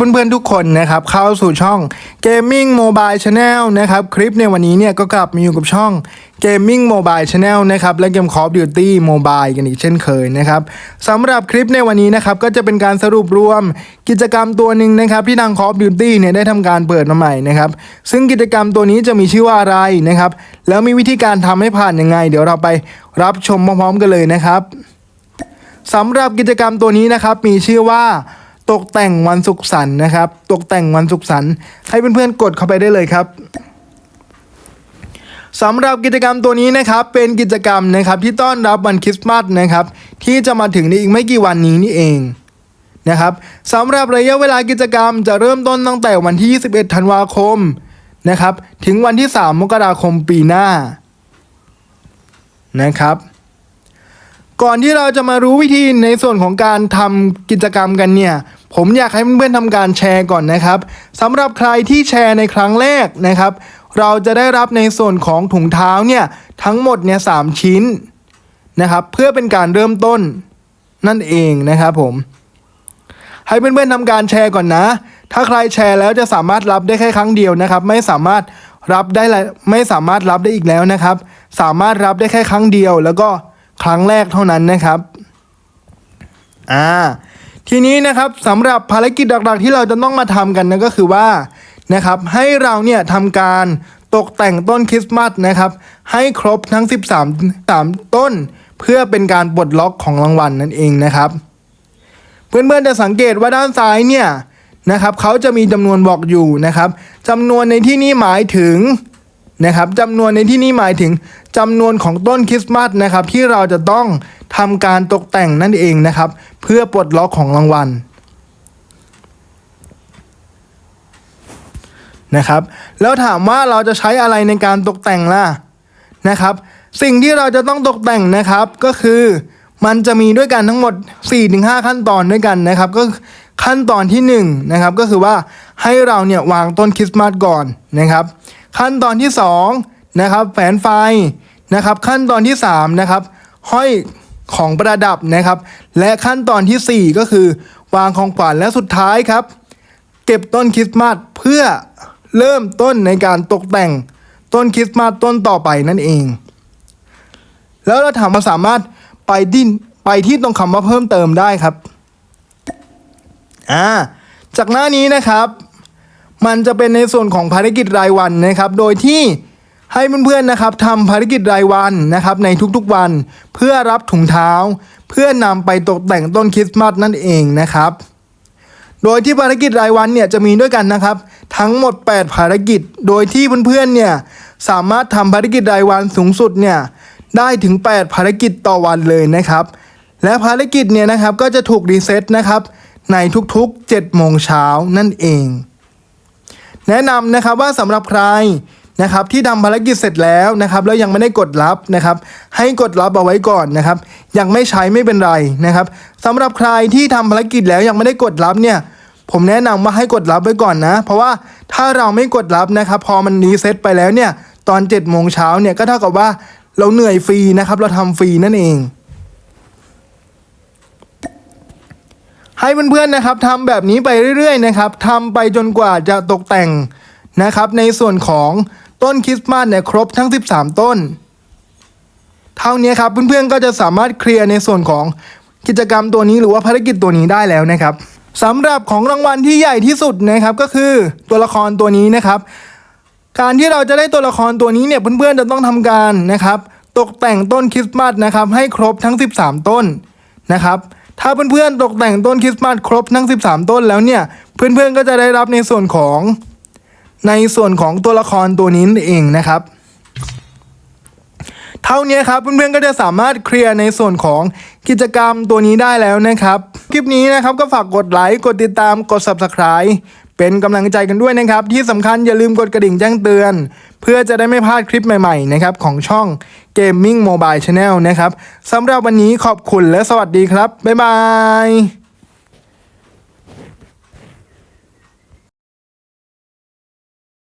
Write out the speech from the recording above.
เพื่อนๆทุกคนนะครับเข้าสู่ช่อง Gaming Mobile Channel นะครับคลิปในวันนี้เนี่ยก็กลับมาอยู่กับช่อง Gaming Mobile Channel นะครับและเกม Call of Duty Mobile กันอีกเช่นเคยนะครับสำหรับคลิปในวันนี้นะครับก็จะเป็นการสรุปรวมกิจกรรมตัวหนึ่งนะครับที่ทาง Call of Duty เนี่ยได้ทำการเปิดมาใหม่นะครับซึ่งกิจกรรมตัวนี้จะมีชื่อว่าอะไรนะครับแล้วมีวิธีการทำให้ผ่านยังไง เดี๋ยวเราไปรับชมพร้อมๆกันเลยนะครับสำหรับกิจกรรมตัวนี้นะครับมีชื่อว่า ตกแต่งวันสุขสันต์นะครับ ตกแต่งวันสุขสันต์ให้เพื่อนๆกดเข้าไปได้เลยครับสำหรับกิจกรรมตัวนี้นะครับเป็นกิจกรรมนะครับที่ต้อนรับวันคริสต์มาสนะครับที่จะมาถึงในอีกไม่กี่วันนี้นี่เองนะครับสำหรับระยะเวลากิจกรรมจะเริ่มต้นตั้งแต่วันที่ 21 ธันวาคมนะครับถึงวันที่ 3 มกราคมปีหน้านะครับ ก่อนที่เราจะมารู้วิธีในส่วนของการทำกิจกรรมกันเนี่ย ผมอยากให้เพื่อนๆทำการแชร์ก่อนนะครับสำหรับใครที่แชร์ในครั้งแรกนะครับ เราจะได้รับในส่วนของถุงเท้าเนี่ยทั้งหมดเนี่ยสามชิ้นนะครับ เพื่อเป็นการเริ่มต้นนั่นเองนะครับผม ให้เพื่อนๆทำการแชร์ก่อนนะ ถ้าใครแชร์แล้วจะสามารถรับได้แค่ครั้งเดียวนะครับ ไม่สามารถรับได้ไม่สามารถรับได้อีกแล้วนะครับ สามารถรับได้แค่ครั้งเดียว แล้วก็ครั้งแรกเท่านั้นนะครับ อ่า ทีนี้นะครับสำหรับภารกิจหลักๆที่เราจะต้องมาทำกันนั่นก็คือว่านะครับให้เราเนี่ยทำการตกแต่งต้นคริสต์มาสนะครับให้ครบทั้ง 13 3 ต้น เพื่อเป็นการปลดล็อกของรางวัลนั่นเองนะครับ เพื่อนๆจะสังเกตว่าด้านซ้ายเนี่ยนะครับเขาจะมีจำนวนบอกอยู่นะครับจำนวนในที่นี้หมายถึง นะครับจำนวนในที่นี้หมายถึงจำนวนของต้นคริสต์มาสนะครับที่เราจะต้องทำการตกแต่งนั่นเองนะครับ เพื่อปลดล็อกของรางวัลนะครับแล้วถามว่าเราจะใช้อะไรในการตกแต่งล่ะนะครับ สิ่งที่เราจะต้องตกแต่งนะครับก็คือมันจะมีด้วยกันทั้งหมด 4-5 ขั้นตอนด้วยกันนะครับ ก็ขั้นตอนที่1นะครับก็คือว่าให้เราเนี่ยวางต้นคริสต์มาสก่อนนะครับ ขั้นตอนที่2นะครับแฝนไฟนะครับ ขั้นตอนที่3นะครับห้อยของประดับนะครับ และขั้นตอนทีสี่ 4 ก็คือ วางของขวัญและสุดท้ายครับ เก็บต้นคริสต์มาสเพื่อเริ่มต้นในการตกแต่งต้นคริสต์มาสต้นต่อไปนั่นเอง แล้วเราถามว่าสามารถไปดิ้นไปที่ตรงคำว่าเพิ่มเติมได้ครับ อ่า จากหน้านี้นะครับ มันจะเป็นในส่วนของภารกิจรายวันนะครับ โดยที่ให้เพื่อนๆนะครับทำภารกิจรายวันนะครับในทุกๆวัน เพื่อรับถุงเท้า เพื่อนำไปตกแต่งต้นคริสต์มาสนั่นเองนะครับ โดยที่ภารกิจรายวันเนี่ยจะมีด้วยกันนะครับ ทั้งหมด 8 ภารกิจ โดยที่เพื่อนๆเนี่ยสามารถทำภารกิจรายวันสูงสุดเนี่ยได้ถึง 8 ภารกิจต่อวันเลยนะครับ และภารกิจเนี่ยนะครับก็จะถูกรีเซ็ตนะครับในทุกๆ7โมงเช้านั่นเอง แนะนำนะครับว่าสำหรับใครนะครับที่ทำภารกิจเสร็จแล้วนะครับแล้วยังไม่ได้กดรับนะครับ ให้กดรับเอาไว้ก่อนนะครับ ยังไม่ใช้ไม่เป็นไรนะครับสำหรับใครที่ทำภารกิจแล้วยังไม่ได้กดรับเนี่ยผมแนะนำว่าให้กดรับไว้ก่อนนะ เพราะว่าถ้าเราไม่กดรับนะครับพอมันรีเซ็ตไปแล้วเนี่ยตอน7จ็ดโมงเช้าเนี่ยก็เท่ากับว่าเราเหนื่อยฟรีนะครับเราทำฟรีนั่นเอง ให้เพื่อนๆนะครับทำแบบนี้ไปเรื่อยๆนะครับทำไปจนกว่าจะตกแต่งนะครับ ในส่วนของต้นคริสต์มาสเนี่ยครบทั้ง 13 ต้น เท่านี้ครับเพื่อนๆก็จะสามารถเคลียร์ในส่วนของกิจกรรมตัวนี้หรือว่าภารกิจตัวนี้ได้แล้วนะครับสำหรับของรางวัลที่ใหญ่ที่สุดนะครับก็คือตัวละครตัวนี้นะครับ การที่เราจะได้ตัวละครตัวนี้เนี่ยเพื่อนๆจะต้องทำการนะครับ ตกแต่งต้นคริสต์มาสนะครับให้ครบทั้ง 13 ต้นนะครับ ถ้าเพื่อนๆตกแต่งต้นคริสต์มาสครบทั้ง 13 ต้นแล้วเนี่ย เพื่อนๆก็จะได้รับในส่วนของในส่วนของตัวละครตัวนี้เองนะครับ เท่านี้ครับเพื่อนๆก็จะสามารถเคลียร์ในส่วนของกิจกรรมตัวนี้ได้แล้วนะครับ คลิปนี้นะครับก็ฝากกดไลค์กดติดตามกด subscribe เป็นกำลังใจกันด้วยนะครับ ที่สำคัญอย่าลืมกดกระดิ่งแจ้งเตือน เพื่อจะได้ไม่พลาดคลิปใหม่ๆนะครับของช่อง Gaming Mobile Channel นะครับสำหรับวันนี้ขอบคุณและสวัสดีครับ บ๊ายบาย